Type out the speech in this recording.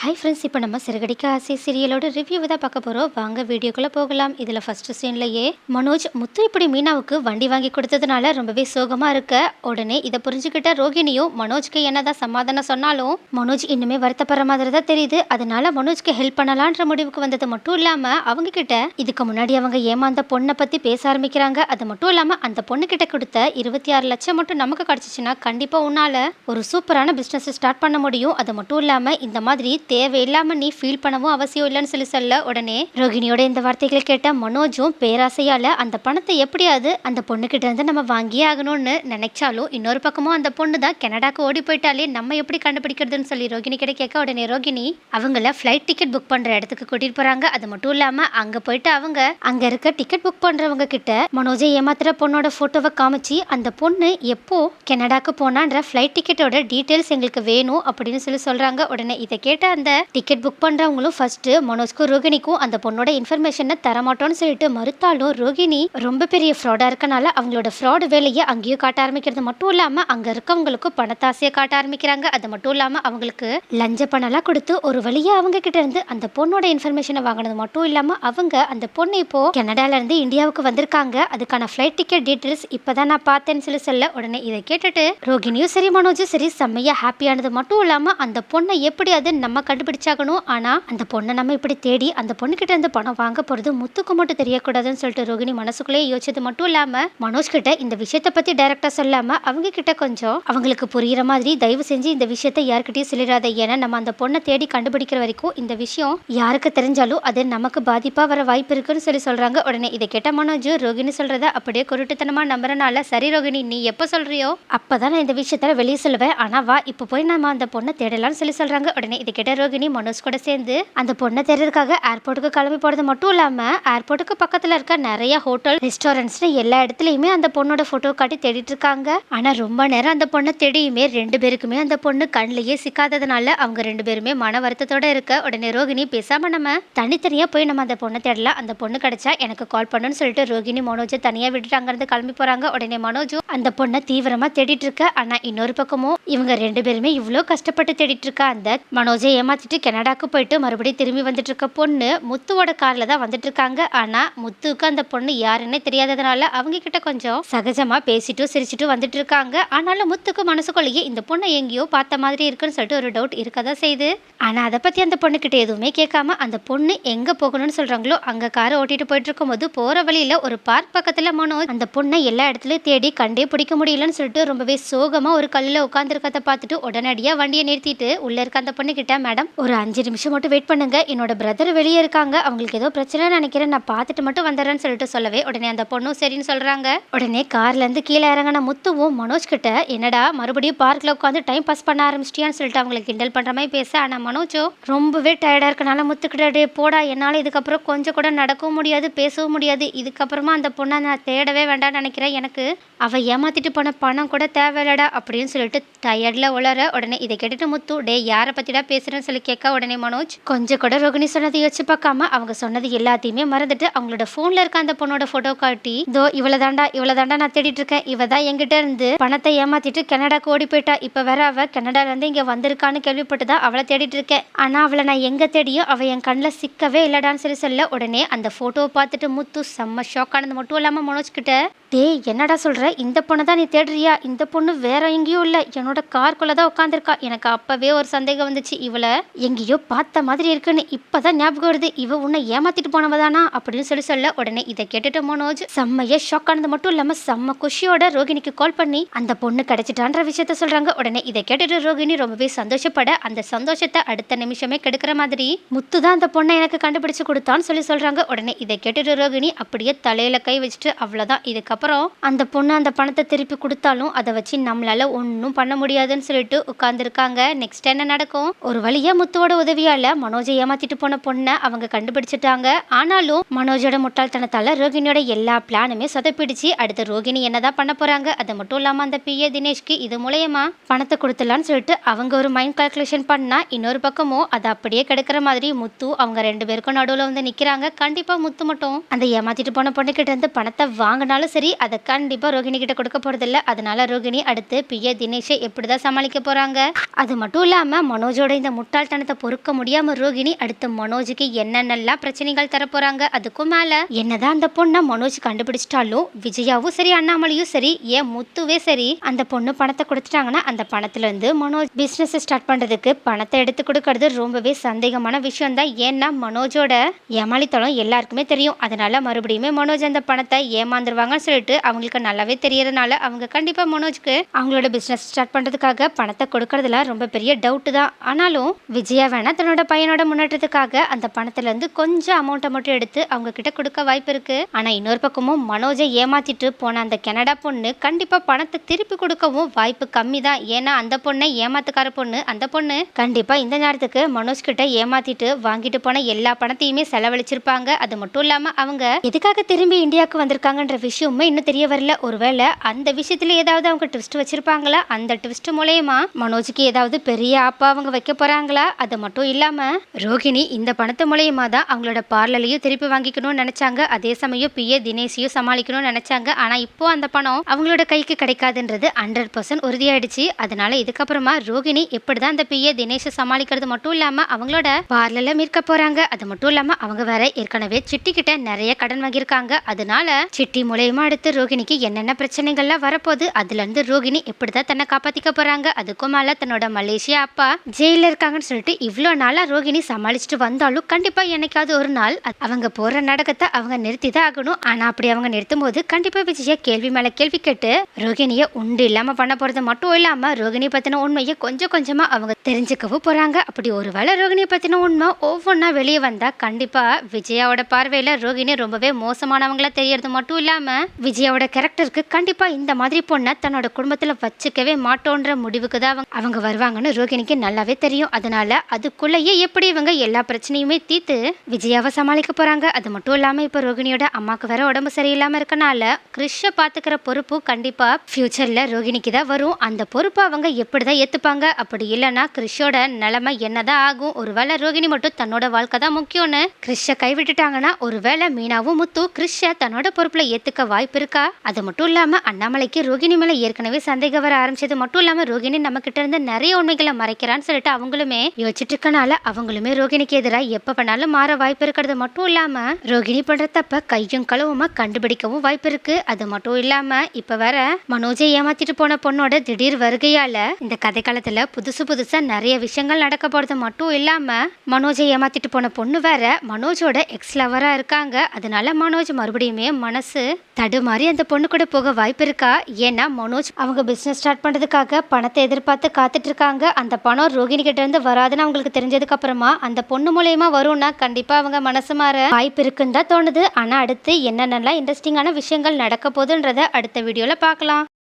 Hi friends இப்போ நம்ம சிறுகடிக்க ஆசை சீரியலோட ரிவ்யூ தான் பார்க்க போகிறோம் வாங்க வீடியோக்குள்ளே போகலாம். இதில் ஃபஸ்ட்டு சீன்லையே மனோஜ் முத்து இப்படி மீனாவுக்கு வண்டி வாங்கி கொடுத்ததுனால ரொம்பவே சோகமாக இருக்க. உடனே இதை புரிஞ்சுக்கிட்ட ரோகிணியும் மனோஜ்க்கு என்னதான் சமாதானம் சொன்னாலும் மனோஜ் இன்னுமே வருத்தப்படுற மாதிரி தான் தெரியுது. அதனால மனோஜ்க்கு ஹெல்ப் பண்ணலான்ற முடிவுக்கு வந்தது மட்டும் இல்லாமல் அவங்க கிட்ட இதுக்கு முன்னாடி அவங்க ஏமாந்த பொண்ணை பற்றி பேச ஆரம்பிக்கிறாங்க. அது மட்டும் இல்லாமல் அந்த பொண்ணு கிட்ட கொடுத்த இருபத்தி ஆறு லட்சம் மட்டும் நமக்கு கிடச்சிச்சின்னா கண்டிப்பாக உன்னால் ஒரு சூப்பரான பிஸ்னஸ் ஸ்டார்ட் பண்ண முடியும். அது மட்டும் இல்லாமல் இந்த மாதிரி தேவையில்லாமல் நீ ஃபீல் பண்ணவும் அவசியம் இல்லைன்னு சொல்லி சொல்ல உடனே ரோகிணியோட இந்த வார்த்தைகளை கேட்ட மனோஜும் பேராசையால் அந்த பணத்தை எப்படியாவது அந்த பொண்ணுக்கிட்ட இருந்து நம்ம வாங்கியே ஆகணும்னு நினைச்சாலும் இன்னொரு பக்கமும் அந்த பொண்ணு தான் கனடாக்கு ஓடி போயிட்டாலே நம்ம எப்படி கண்டுபிடிக்கிறதுன்னு சொல்லி ரோகிணி கிட்ட கேட்க உடனே ரோகிணி அவங்கள ஃப்ளைட் டிக்கெட் புக் பண்ணுற இடத்துக்கு கூட்டிகிட்டு போகிறாங்க அது மட்டும் இல்லாமல் அங்கே போயிட்டு அவங்க அங்கே இருக்க டிக்கெட் புக் பண்ணுறவங்க கிட்ட மனோஜை ஏமாத்துற பொண்ணோட ஃபோட்டோவை காமிச்சு அந்த பொண்ணு எப்போ கனடாக்கு போனான்ற ஃப்ளைட் டிக்கெட்டோட டீட்டெயில்ஸ் எங்களுக்கு வேணும் அப்படின்னு சொல்லி சொல்கிறாங்க உடனே இதை கேட்ட அந்த டிக்கெட் புக் பண்ணுறவங்களும் ஃபர்ஸ்ட் மனோஜ்க்கும் ரோகிணிக்கும் அந்த பொண்ணோட இன்ஃபர்மேஷனை தரமாட்டோம்னு சொல்லிட்டு மறுத்தாலும் ரோகிணி ரொம்ப பெரிய ஃப்ராடாக இருக்கனால அவங்களோட ஃப்ராடு வேலையை அங்கேயும் காட்ட ஆரம்பிக்கிறது. மட்டும் இல்லாமல் அங்கே இருக்கவங்களுக்கும் பணத்தாசையை காட்ட ஆரம்பிக்கிறாங்க. அது மட்டும் இல்லாமல் அவங்களுக்கு லஞ்ச பணம்லாம் கொடுத்து ஒரு வழியாக அவங்க கிட்ட இருந்து அந்த பொண்ணோட இன்ஃபர்மேஷனை வாங்கினது மட்டும் இல்லாமல் அவங்க அந்த பொண்ணு இப்போ கனடால இருந்து இந்தியாவுக்கு வந்திருக்காங்க. அதுக்கான ஃப்ளைட் டிக்கெட் டீட்டெயில்ஸ் இப்போதான் நான் பார்த்தேன்னு சொல்லி சொல்ல உடனே இதை கேட்டுட்டு ரோகிணியும் சரி மனோஜும் சரி செம்மையா ஹாப்பியானது மட்டும் இல்லாமல் அந்த பொண்ணை எப்படியாவது நம்ம கண்டுபிடிச்சாகணும். ஆனால் அந்த பொண்ணை நம்ம இப்படி தேடி அந்த பொண்ணுக்கிட்ட இருந்து பணம் வாங்க போகிறது முத்துக்கு மட்டும் தெரியக்கூடாதுன்னு சொல்லிட்டு ரோகிணி மனசுக்குள்ளேயே யோசிச்சது மட்டும் இல்லாமல் மனோஜ் கிட்ட இந்த விஷயத்தை பற்றி டைரக்டாக சொல்லாமல் அவங்க கிட்ட கொஞ்சம் அவங்களுக்கு புரிகிற மாதிரி தயவு செஞ்சு இந்த விஷயத்தை யாருக்கிட்டையும் சொல்லிடாத. ஏன்னா நம்ம அந்த பொண்ணை தேடி கண்டுபிடிக்கிற வரைக்கும் இந்த விஷயம் யாருக்கு தெரிஞ்சாலும் அது நமக்கு பாதிப்பாக வர வாய்ப்பு இருக்குன்னு சொல்லி சொல்கிறாங்க உடனே இதை கேட்ட மனோஜ் ரோகிணி சொல்கிறத அப்படியே குருட்டுத்தனமாக நம்புறனால சரி ரோகிணி நீ எப்போ சொல்கிறியோ அப்போ தான் நான் இந்த விஷயத்த வெளியே சொல்லுவேன். ஆனால் வா இப்போ போய் நம்ம அந்த பொண்ணை தேடலாம்னு சொல்லி சொல்கிறாங்க உடனே இதை கேட்ட ரோகிணி மனோஜ் கூட சேர்ந்து அந்த பொண்ணை தேடுறதுக்காக ஏர்போர்ட்டுக்கு கிளம்பி போகிறது மட்டும் இல்லாமல் ஏர்போர்ட்டுக்கு பக்கத்தில் இருக்க நிறைய ஹோட்டல் ரெஸ்டாரண்ட்ஸ்னு எல்லா இடத்துலையுமே அந்த பொண்ணோட ஃபோட்டோ காட்டி தேடிட்டு இருக்காங்க. ஆனால் ரொம்ப நேரம் அந்த பொண்ணை தேடியுமே ரெண்டு பேருக்குமே அந்த பொண்ணு கண்ணிலேயே சிக்காததுனால அவங்க ரெண்டு பேருமே மன வருத்தத்தோட இருக்க. உடனே ரோகிணி பேசாம நம்ம தனித்தனியாக போய் நம்ம அந்த பொண்ணை தேடலாம். அந்த பொண்ணு கிடைச்சா எனக்கு கால் பண்ணுன்னு சொல்லிட்டு ரோகிணி மனோஜை தனியாக விட்டுட்டு அங்கேருந்து கிளம்பி போகிறாங்க உடனே மனோஜும் அந்த பொண்ணை தீவிரமாக தேடிட்டு இருக்க. ஆனால் இன்னொரு பக்கமும் இவங்க ரெண்டு பேருமே இவ்வளோ கஷ்டப்பட்டு தேடிட்டு இருக்க. அந்த மனோஜை ஏமாத்திட்டு கனடாக்கு போயிட்டு மறுபடியும் திரும்பி வந்துட்டு இருக்க பொண்ணு முத்துவோட காரில் தான் வந்துட்டு இருக்காங்க ஆனால் முத்துவுக்கு அந்த பொண்ணு யாருன்னே தெரியாததுனால அவங்க கிட்ட கொஞ்சம் சகஜமாக பேசிட்டும் சிரிச்சிட்டும் வந்துட்டு இருக்காங்க ஆனாலும் முத்துக்கு மனசுக்குள்ளேயே இந்த பொண்ணை எங்கேயோ பார்த்த மாதிரி இருக்குன்னு சொல்லிட்டு ஒரு டவுட் இருக்க தான் செய்யுது. ஆனால் அதை பற்றி அந்த பொண்ணுக்கிட்ட எதுவுமே கேட்காம அந்த பொண்ணு எங்கே போகணும்னு சொல்கிறாங்களோ அங்கே காரை ஓட்டிட்டு போயிட்டு இருக்கும்போது போகிற வழியில் ஒரு பார்க் பக்கத்தில் மனோஜ் அந்த பொண்ணை எல்லா இடத்துலையும் தேடி கண்டே பிடிக்க முடியலன்னு சொல்லிட்டு ரொம்பவே சோகமாக ஒரு கல்லில் உட்காந்துருக்கத பார்த்துட்டு உடனடியாக வண்டியை நிறுத்திட்டு உள்ளே இருக்க அந்த பொண்ணு கிட்ட மேடம் ஒரு அஞ்சு நிமிஷம் மட்டும் வெயிட் பண்ணுங்க. என்னோட பிரதர் வெளியே இருக்காங்க. அவங்களுக்கு ஏதோ பிரச்சனை நினைக்கிறேன். நான் பார்த்துட்டு மட்டும் வந்துடுறேன்னு சொல்லிட்டு சொல்லவே உடனே அந்த பொண்ணும் சரின்னு சொல்கிறாங்க உடனே கார்லேருந்து கீழே இறங்கின முத்துவும் மனோஜ் கிட்ட என்னடா மறுபடியும் பார்க்கில் உட்காந்து டைம் பாஸ் பண்ண ஆரம்பிச்சிட்டியான்னு சொல்லிட்டு அவங்களுக்கு கிண்டல் பண்ணுற மாதிரி பேச. ஆனால் மனோஜோ ரொம்பவே டயர்டாக இருக்கனால முத்துக்கிட்ட டே போடா என்னால் இதுக்கப்புறம் கொஞ்சம் கூட நடக்கவும் முடியாது பேசவும் முடியாது. இதுக்கப்புறமா அந்த பொண்ணை நான் தேடவே வேண்டாம்னு நினைக்கிறேன். எனக்கு அவள் ஏமாத்திட்டு போன பணம் கூட தேவையில்லடா. அப்படின்னு சொல்லிட்டு டயர்டில் உளர உடனே இதை கேட்டுட்டு முத்து டே யாரை பற்றிடா பேசுகிறேன்னு சொல்லி கேட்க உடனே மனோஜ் கொஞ்சம் கூட ரோகிணி சொன்னதை யோசிச்சு பார்க்காம அவங்க சொன்னது எல்லாத்தையுமே மறந்துட்டு அவங்களோட ஃபோனில் இருக்க அந்த பொண்ணோட ஃபோட்டோ காட்டி இதோ இவ்வளோ தாண்டா இவ்வளோ தாண்டா நான் தேடிட்டு இருக்கேன். இவ தான் என்கிட்ட இருந்து பணத்தை ஏமாத்திட்டு கனடாக்கு ஓடி போயிட்டா. இப்போ வேற அவ கனடால இருந்து இங்கே வந்திருக்கான்னு கேள்விப்பட்டு தான் அவளை தேடிட்டு இருக்கேன். ஆனால் அவளை நான் எங்கே தேடியோ அவள் என் கண்ணில் சிக்கவே இல்லடான்னு சொல்லி சொல்ல உடனே அந்த ஃபோட்டோவை பார்த்துட்டு முத்து செம்ம ஷாக் ஆனது. மட்டும் இல்லாமல் மனோஜ் கிட்ட டேய் என்னடா சொல்கிற இந்த பொண்ணை தான் நீ தேடுறியா? இந்த பொண்ணு வேற எங்கேயும் இல்லை. என்னோட கார்க்குள்ளே தான் உட்காந்துருக்கா எனக்கு அப்போவே ஒரு சந்தேகம் வந்துச்சு. இவளை எங்கேயோ பார்த்த மாதிரி இருக்குன்னு இப்போ தான் ஞாபகம் வருது. இவ உன்னை ஏமாத்திட்டு போனவ தானா அப்படின்னு சொல்லி சொல்ல உடனே இதை கேட்டுட்டு மனோஜ் செம்மையா ஷாக் ஆனது மட்டும் இல்லாமல் செம்ம குஷியோட ரோகிணிக்கு கால் பண்ணி அந்த பொண்ணு கிடைச்சிட்டான்ற விஷயத்த சொல்கிறாங்க உடனே இதை கேட்டுட்டு ரோகிணி ரொம்பவே சந்தோஷப்பட அந்த சந்தோஷத்தை அடுத்த நிமிஷமே கெடுக்கிற மாதிரி முத்து தான் அந்த பொண்ணை எனக்கு கண்டுபிடிச்சு கொடுத்தான்னு சொல்லி சொல்கிறாங்க உடனே இதை கேட்டுட்டு ரோகிணி அப்படியே தலையில கை வச்சுட்டு அவ்வளோதான் இதுக்கப்புறம் அந்த பொண்ணு அந்த பணத்தை திருப்பி கொடுத்தாலும் அதை வச்சு நம்மளால ஒன்றும் பண்ண முடியாதுன்னு சொல்லிட்டு உட்காந்துருக்காங்க நெக்ஸ்ட் என்ன நடக்கும்? ஒரு வழி வழியா முத்துவோட உதவியால மனோஜை ஏமாத்திட்டு போன பொண்ணை அவங்க கண்டுபிடிச்சிட்டாங்க. ஆனாலும் மனோஜோட முட்டாள்தனத்தால ரோகிணியோட எல்லா பிளானுமே சொதப்பிடிச்சு. அடுத்து ரோகிணி என்னதான் பண்ண போறாங்க? அது மட்டும் இல்லாம அந்த பிஏ தினேஷ்க்கு இது மூலயமா பணத்தை கொடுத்துலான்னு சொல்லிட்டு அவங்க ஒரு மைண்ட் கால்குலேஷன் பண்ணா இன்னொரு பக்கமும் அது அப்படியே கிடைக்கிற மாதிரி முத்து அவங்க ரெண்டு பேருக்கும் நடுவில் வந்து நிக்கிறாங்க. கண்டிப்பா முத்து மட்டும் அந்த ஏமாத்திட்டு போன பொண்ணுகிட்ட இருந்து பணத்தை வாங்கினாலும் சரி அதை கண்டிப்பா ரோகிணி கிட்ட கொடுக்க போறதில்ல. அதனால ரோகிணி அடுத்து பிஏ தினேஷை எப்படிதான் சமாளிக்க போறாங்க? அது மட்டும் இல்லாம மனோஜோட இந்த முட்டாள்தனத்தை பொறுக்க முடியாம ரோகிணி அடுத்து மனோஜுக்கு என்னென்னலாம் பிரச்சனைகள் தரப்போறாங்க அதுக்கும் மேல என்னதான் அந்த பொண்ணை மனோஜ் கண்டுபிடிச்சிட்டாலும் விஜயாவும் சரி அண்ணாமலையும் சரி ஏன் முத்துவே சரி அந்த பொண்ணு பணத்தை கொடுத்துட்டாங்கன்னா அந்த பணத்துல இருந்து மனோஜ் பிசினஸ் ஸ்டார்ட் பண்றதுக்கு பணத்தை எடுத்து கொடுக்கறது ரொம்பவே சந்தேகமான விஷயம் தான் ஏன்னா மனோஜோட ஏமாளித்தளம் எல்லாருக்குமே தெரியும். அதனால மறுபடியுமே மனோஜ் அந்த பணத்தை ஏமாந்துருவாங்கன்னு சொல்லிட்டு அவங்களுக்கு நல்லாவே தெரியறதுனால அவங்க கண்டிப்பா மனோஜ்க்கு அவங்களோட பிசினஸ் ஸ்டார்ட் பண்றதுக்காக பணத்தை கொடுக்கறதுல ரொம்ப பெரிய டவுட் தான். ஆனாலும் விஜயா வேணா தன்னோட பையனோட முன்னேற்றத்துக்காக அந்த பணத்துலேருந்து கொஞ்சம் அமௌண்ட்டை மட்டும் எடுத்து அவங்க கிட்ட கொடுக்க வாய்ப்பு இருக்கு. ஆனால் இன்னொரு பக்கமும் மனோஜை ஏமாத்திட்டு போன அந்த கனடா பொண்ணு கண்டிப்பாக பணத்தை திருப்பி கொடுக்கவும் வாய்ப்பு கம்மி தான் ஏன்னா அந்த பொண்ணை ஏமாத்துக்கார பொண்ணு அந்த பொண்ணு கண்டிப்பாக இந்த நேரத்துக்கு மனோஜ் கிட்ட ஏமாத்திட்டு வாங்கிட்டு போன எல்லா பணத்தையுமே செலவழிச்சிருப்பாங்க. அது மட்டும் இல்லாமல் அவங்க எதுக்காக திரும்பி இந்தியாவுக்கு வந்திருக்காங்கன்ற விஷயமுமே இன்னும் தெரிய வரல. ஒருவேளை அந்த விஷயத்துல ஏதாவது அவங்க ட்விஸ்ட் வச்சிருப்பாங்களா? அந்த ட்விஸ்ட் மூலயமா மனோஜுக்கு ஏதாவது பெரிய ஆப்பா அவங்க வைக்க போறாங்களா அது மட்டும் இல்லாம ரோகிணி இந்த பணத்து மூலயமா தான் அவங்களோட பார்லலையும் திருப்பி வாங்கிக்கணும்னு நினைச்சாங்க. அதே சமயம் பிஏ தினேஷையும் சமாளிக்கணும்னு நினைச்சாங்க. ஆனா இப்போ அந்த பணம் அவங்களோட கைக்கு கிடைக்காதுன்றது ஹண்ட்ரட் பர்சன்ட் உறுதியாயிடுச்சு. அதனால இதுக்கப்புறமா ரோகிணி எப்படி தான் அந்த பிஏ தினேஷை சமாளிக்கிறது மட்டும் இல்லாமல் அவங்களோட பார்லர்ல மீட்க போறாங்க. அது மட்டும் இல்லாமல் அவங்க வேற ஏற்கனவே சிட்டி கிட்ட நிறைய கடன் வாங்கியிருக்காங்க. அதனால சிட்டி மூலயமா அடுத்து ரோகிணிக்கு என்னென்ன பிரச்சனைகள்லாம் வரப்போகுது அதுல இருந்து ரோகிணி எப்படிதான் தன்னை காப்பாத்திக்க போறாங்க? அதுக்கும் மேல தன்னோட மலேசியா அப்பா ஜெயில போகிறாங்கன்னு சொல்லிட்டு இவ்வளோ நாளாக ரோகிணி சமாளிச்சுட்டு வந்தாலும் கண்டிப்பாக என்னைக்காவது ஒரு நாள் அவங்க போகிற நாடகத்தை அவங்க நிறுத்தி தான் ஆகணும். ஆனால் அப்படி அவங்க நிறுத்தும் போது கண்டிப்பாக விஜயா கேள்வி மேலே கேள்வி கேட்டு ரோகிணியை உண்டு இல்லாமல் பண்ண போகிறது மட்டும் இல்லாமல் ரோகிணியை பற்றின உண்மையை கொஞ்சம் கொஞ்சமாக அவங்க தெரிஞ்சுக்கவும் போகிறாங்க அப்படி ஒரு வேளை ரோகிணியை பற்றின உண்மை ஒவ்வொன்றா வெளியே வந்தால் கண்டிப்பாக விஜயாவோட பார்வையில் ரோகிணி ரொம்பவே மோசமானவங்களா தெரியறது மட்டும் இல்லாமல் விஜயாவோட கேரக்டருக்கு கண்டிப்பாக இந்த மாதிரி பொண்ணை தன்னோட குடும்பத்தில் வச்சுக்கவே மாட்டோன்ற முடிவுக்கு தான் அவங்க அவங்க வருவாங்கன்னு ரோகிணிக்கு நல்லாவே தெரியும். அதனால அதுக்குள்ளேயே எப்படி இவங்க எல்லா பிரச்சனையுமே தீர்த்து விஜயாவை சமாளிக்க போகிறாங்க அது மட்டும் இல்லாமல் இப்போ ரோகிணியோட அம்மாவுக்கு வேற உடம்பு சரியில்லாமல் இருக்கனால கிறிஷை பார்த்துக்கிற பொறுப்பு கண்டிப்பாக ஃப்யூச்சரில் ரோகிணிக்கு தான் வரும். அந்த பொறுப்பை அவங்க எப்படி தான் ஏற்றுப்பாங்க அப்படி இல்லைன்னா கிறிஷோட நிலைமை என்னதான் ஆகும்? ஒருவேளை ரோகிணி மட்டும் தன்னோட வாழ்க்கை தான் முக்கியம்னு கிறிஷை கைவிட்டுட்டாங்கன்னா ஒருவேளை மீனாவும் முத்து கிறிஷை தன்னோட பொறுப்பில் ஏற்றுக்க வாய்ப்பு இருக்கா? அது மட்டும் இல்லாமல் அண்ணாமலைக்கு ரோகிணி மேலே ஏற்கனவே சந்தேகம் வர ஆரம்பிச்சது மட்டும் இல்லாமல் ரோகிணி நம்ம கிட்ட இருந்து நிறைய உண்மைகளை மறைக்கிறான்னு சொல்லிட்டு அவங்களுமே யோசிச்சுட்டு இருக்கனால அவங்களுமே ரோகிணிக்கு எதிராக எப்ப வேணாலும் மாற வாய்ப்பு இருக்கிறது மட்டும் இல்லாம ரோகிணி பண்ற தப்ப கையும் களவுமா கண்டுபிடிக்கவும் வாய்ப்பு இருக்கு. அது மட்டும் இல்லாம இப்ப வர மனோஜை ஏமாத்திட்டு போன பொண்ணோட திடீர் வருகையால இந்த கதை காலத்துல புதுசு புதுசா நிறைய விஷயங்கள் நடக்க போறது மட்டும் இல்லாம மனோஜை ஏமாத்திட்டு போன பொண்ணு வேற மனோஜோட எக்ஸ் லவரா இருக்காங்க. அதனால மனோஜ் மறுபடியுமே மனசு தடுமாறி அந்த பொண்ணு கூட போக வாய்ப்பு இருக்கா? ஏன்னா மனோஜ் அவங்க பிசினஸ் ஸ்டார்ட் பண்றதுக்காக பணத்தை எதிர்பார்த்து காத்துட்டு இருக்காங்க அந்த பணம் ரோகிணி கிட்ட இருந்து வராதுன்னு அவங்களுக்கு தெரிஞ்சதுக்கு அப்புறமா அந்த பொண்ணு மூலயமா வரும்னா கண்டிப்பா அவங்க மனசு மாற வாய்ப்பு இருக்குன்னு தான் தோணுது. ஆனா அடுத்து என்னென்னலாம் இன்ட்ரெஸ்டிங்கான விஷயங்கள் நடக்க போகுதுன்றத அடுத்த வீடியோல பார்க்கலாம்.